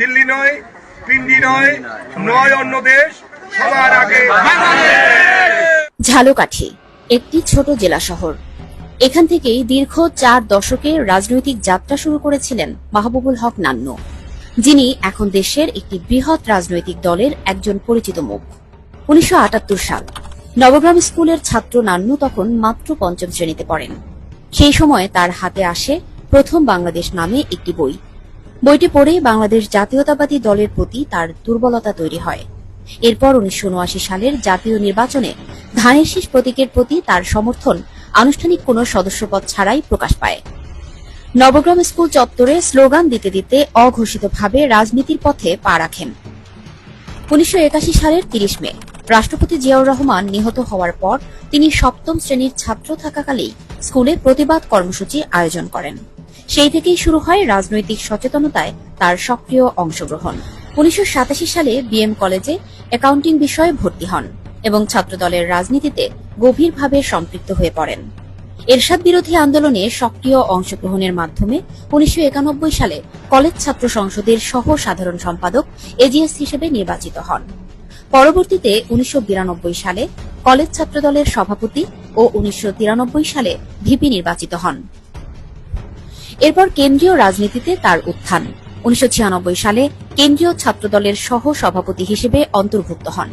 দিল্লি নয়, পিন্ডি নয় নয় অন্য দেশ, সবার আগে ঝালকাঠি, একটি ছোট জেলা শহর। এখান থেকেই দীর্ঘ চার দশকের রাজনৈতিক যাত্রা শুরু করেছিলেন মাহবুবুল হক নান্নু। যিনি এখন দেশের একটি বৃহৎ রাজনৈতিক দলের একজন পরিচিত মুখ। উনিশশো আটাত্তর সাল, নবগ্রাম স্কুলের ছাত্র নান্নু তখন মাত্র পঞ্চম শ্রেণীতে পড়েন। সেই সময় তার হাতে আসে প্রথম বাংলাদেশ নামে একটি বই। বইটি পড়ে বাংলাদেশ জাতীয়তাবাদী দলের প্রতি তার দুর্বলতা তৈরি হয়। এরপর উনিশশো উনআশি সালের জাতীয় নির্বাচনে ধানের শীষ প্রতীকের প্রতি তার সমর্থন আনুষ্ঠানিক কোনো সদস্যপদ ছাড়াই প্রকাশ পায়। নবগ্রাম স্কুল চত্বরে স্লোগান দিতে দিতে অঘোষিতভাবে রাজনীতির পথে পা রাখেন। উনিশশো একাশি সালের তিরিশ মে, রাষ্ট্রপতি জিয়াউর রহমান নিহত হওয়ার পর তিনি সপ্তম শ্রেণির ছাত্র থাকাকালেই স্কুলে প্রতিবাদ কর্মসূচি আয়োজন করেন। সেই থেকেই শুরু হয় রাজনৈতিক সচেতনতায় তার সক্রিয় অংশগ্রহণ। উনিশশো সাতাশি সালে বিএম কলেজে অ্যাকাউন্টিং বিষয়ে ভর্তি হন এবং ছাত্রদলের রাজনীতিতে গভীরভাবে সম্পৃক্ত হয়ে পড়েন। এরশাদ বিরোধী আন্দোলনে সক্রিয় অংশগ্রহণের মাধ্যমে উনিশশো একানব্বই সালে কলেজ ছাত্র সংসদের সহ সাধারণ সম্পাদক এজিএস হিসেবে নির্বাচিত হন। পরবর্তীতে উনিশশো বিরানব্বই সালে কলেজ ছাত্রদলের সভাপতি ও উনিশশো তিরানব্বই সালে ভিপি নির্বাচিত হন। এরপর কেন্দ্রীয় রাজনীতিতে তার উত্থান। উনিশশো ছিয়ানব্বই সালে কেন্দ্রীয় ছাত্রদলের সহ সভাপতি হিসেবে অন্তর্ভুক্ত হন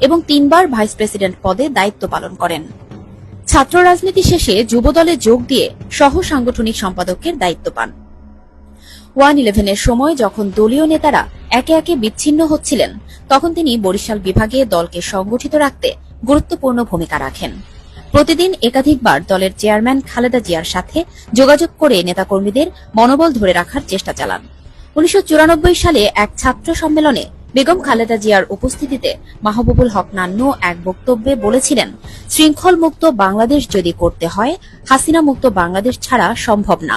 এবং তিনবার ভাইস প্রেসিডেন্ট পদে দায়িত্ব পালন করেন। ছাত্র রাজনীতি শেষে যুবদলে যোগ দিয়ে সহ সাংগঠনিক সম্পাদকের দায়িত্ব পান। ওয়ান ইলেভেনের সময় যখন দলীয় নেতারা একে একে বিচ্ছিন্ন হচ্ছিলেন, তখন তিনি বরিশাল বিভাগে দলকে সংগঠিত রাখতে গুরুত্বপূর্ণ ভূমিকা রাখেন। প্রতিদিন একাধিকবার দলের চেয়ারম্যান খালেদা জিয়ার সাথে যোগাযোগ করে নেতাকর্মীদের মনোবল ধরে রাখার চেষ্টা চালান। উনিশশো চুরানব্বই সালে এক ছাত্র সম্মেলনে বেগম খালেদা জিয়ার উপস্থিতিতে মাহবুবুল হক নান্নু এক বক্তব্যে বলেছিলেন শৃঙ্খল মুক্ত বাংলাদেশ যদি করতে হয় হাসিনা মুক্ত বাংলাদেশ ছাড়া সম্ভব না।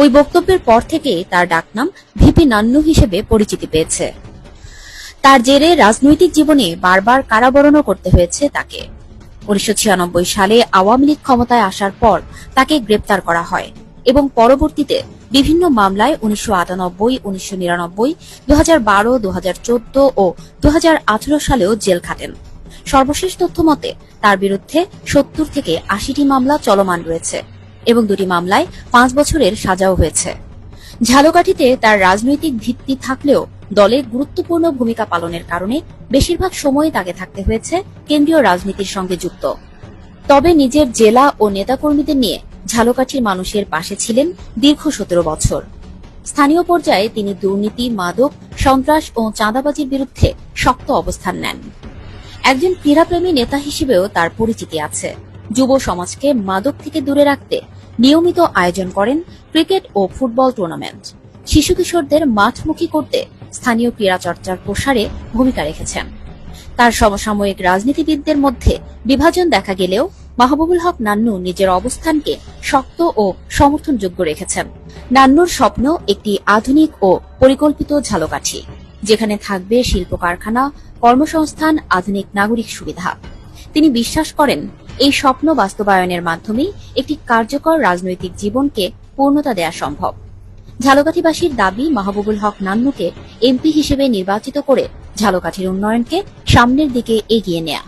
ওই বক্তব্যের পর থেকে তার ডাকনাম ভিপি নান্নু হিসেবে পরিচিতি পেয়েছে। তার জেরে রাজনৈতিক জীবনে বারবার কারাবরণও করতে হয়েছে তাকে। উনিশশো সালে আওয়ামী লীগ ক্ষমতায় আসার পর তাকে গ্রেপ্তার করা হয় এবং পরবর্তীতে বিভিন্ন মামলায় উনিশশো আটানব্বই, উনিশশো নিরানব্বই দু ও দু হাজার আঠারো সালেও জেল খাটেন। সর্বশেষ তথ্য মতে, তার বিরুদ্ধে সত্তর থেকে আশিটি মামলা চলমান রয়েছে এবং দুটি মামলায় পাঁচ বছরের সাজাও হয়েছে। ঝালকাঠিতে তার রাজনৈতিক ভিত্তি থাকলেও দলে গুরুত্বপূর্ণ ভূমিকা পালনের কারণে বেশিরভাগ সময় তাকে থাকতে হয়েছে কেন্দ্রীয় রাজনীতির সঙ্গে যুক্ত। তবে নিজের জেলা ও নেতাকর্মীদের নিয়ে ঝালকাঠির মানুষের পাশে ছিলেন দীর্ঘ সতেরো বছর। স্থানীয় পর্যায়ে তিনি দুর্নীতি, মাদক, সন্ত্রাস ও চাঁদাবাজির বিরুদ্ধে শক্ত অবস্থান নেন। একজন ক্রীড়াপ্রেমী নেতা হিসেবেও তার পরিচিতি আছে। যুব সমাজকে মাদক থেকে দূরে রাখতে নিয়মিত আয়োজন করেন ক্রিকেট ও ফুটবল টুর্নামেন্ট। শিশু কিশোরদের মাঠমুখী করতে স্থানীয় ক্রীড়া চর্চার প্রসারে ভূমিকা রেখেছেন। তার সমসাময়িক রাজনীতিবিদদের মধ্যে বিভাজন দেখা গেলেও মাহবুবুল হক নান্নু নিজের অবস্থানকে শক্ত ও সমর্থনযোগ্য রেখেছেন। নান্নুর স্বপ্ন একটি আধুনিক ও পরিকল্পিত ঝালকাঠি, যেখানে থাকবে শিল্প কারখানা কর্মসংস্থান, আধুনিক নাগরিক সুবিধা। তিনি বিশ্বাস করেন, এই স্বপ্ন বাস্তবায়নের মাধ্যমেই একটি কার্যকর রাজনৈতিক জীবনকে পূর্ণতা দেয়া সম্ভব। ঝালকাঠিবাসীর দাবি, মাহবুবুল হক নান্নুকে এমপি হিসেবে নির্বাচিত করে ঝালকাঠির উন্নয়নকে সামনের দিকে এগিয়ে নেয়া।